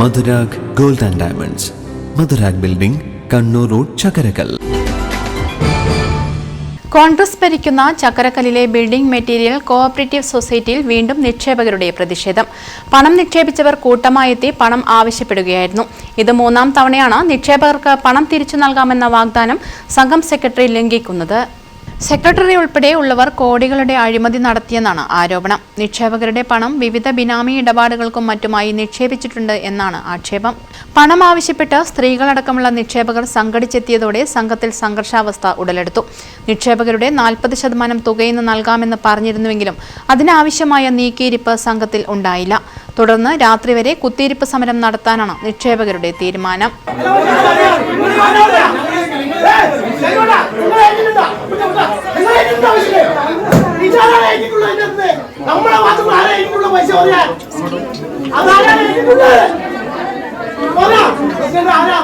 Madhurag gold and diamonds. Madhurag building Kannur road Chakkarakkal Congress ഭരിക്കുന്ന ചക്കരക്കല്ലിലെ building material cooperative സൊസൈറ്റിയിൽ വീണ്ടും നിക്ഷേപകരുടെ പ്രതിഷേധം. പണം നിക്ഷേപിച്ചവർ കൂട്ടമായെത്തി പണം ആവശ്യപ്പെടുകയായിരുന്നു. ഇത് മൂന്നാം തവണയാണ് നിക്ഷേപകർക്ക് പണം തിരിച്ചു നൽകാമെന്ന വാഗ്ദാനം സംഘം സെക്രട്ടറി ലംഘിക്കുന്നത്. സെക്രട്ടറി ഉൾപ്പെടെ ഉള്ളവർ കോടികളുടെ അഴിമതി നടത്തിയെന്നാണ് ആരോപണം. നിക്ഷേപകരുടെ പണം വിവിധ ബിനാമി ഇടപാടുകൾക്കും മറ്റുമായി നിക്ഷേപിച്ചിട്ടുണ്ട് എന്നാണ് ആക്ഷേപം. പണം ആവശ്യപ്പെട്ട് സ്ത്രീകളടക്കമുള്ള നിക്ഷേപകർ സംഘടിച്ചെത്തിയതോടെ സംഘത്തിൽ സംഘർഷാവസ്ഥ ഉടലെടുത്തു. നിക്ഷേപകരുടെ നാൽപ്പത് ശതമാനം തുകയിന്ന് നൽകാമെന്ന് പറഞ്ഞിരുന്നുവെങ്കിലും അതിനാവശ്യമായ നീക്കിയിരിപ്പ് സംഘത്തിൽ ഉണ്ടായില്ല. തുടർന്ന് രാത്രി വരെ കുത്തിയിരിപ്പ് സമരം നടത്താനാണ് നിക്ഷേപകരുടെ തീരുമാനം. നമ്മളെ മാത്രം ആരാ എനിക്കുള്ള പൈസ പറയാൻ? അതാരാ എനിക്കുള്ളത് പറ. ആരാ?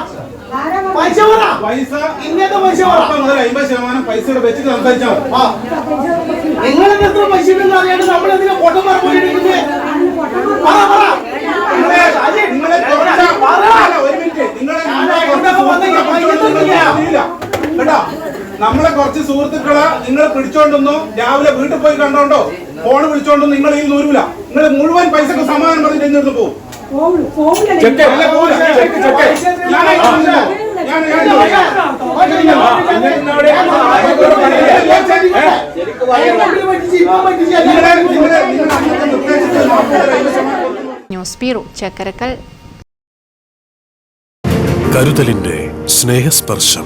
പൈസ പറ. പൈസ ഇങ്ങനത്തെ പൈസ പറ. അമ്പത് ശതമാനം പൈസയുടെ വെച്ചിട്ട് സംസാരിച്ചാൽ. നിങ്ങൾക്ക് എത്ര പൈസ ഉണ്ടെന്ന് അറിയാണ്ട് നമ്മൾ എന്തിനാ പൊട്ടം പറ പറ. നിങ്ങളെ നിങ്ങളെ കുറച്ച് പറ. അല്ല, ഒരു മിനിറ്റ്. നിങ്ങളെ നമ്മളെ കുറച്ച് സുഹൃത്തുക്കളെ നിങ്ങൾ പിടിച്ചോണ്ടൊന്നോ രാവിലെ വീട്ടിൽ പോയി കണ്ടോണ്ടോ? ഫോൺ വിളിച്ചോണ്ടോ നിങ്ങൾ ഈ നൂരൂല നിങ്ങൾ മുഴുവൻ പൈസക്ക് സമാധാനം പറഞ്ഞിട്ട് പോകും? News bureau Chakkarakkal. കരുതലിന്റെ സ്നേഹസ്പർശം.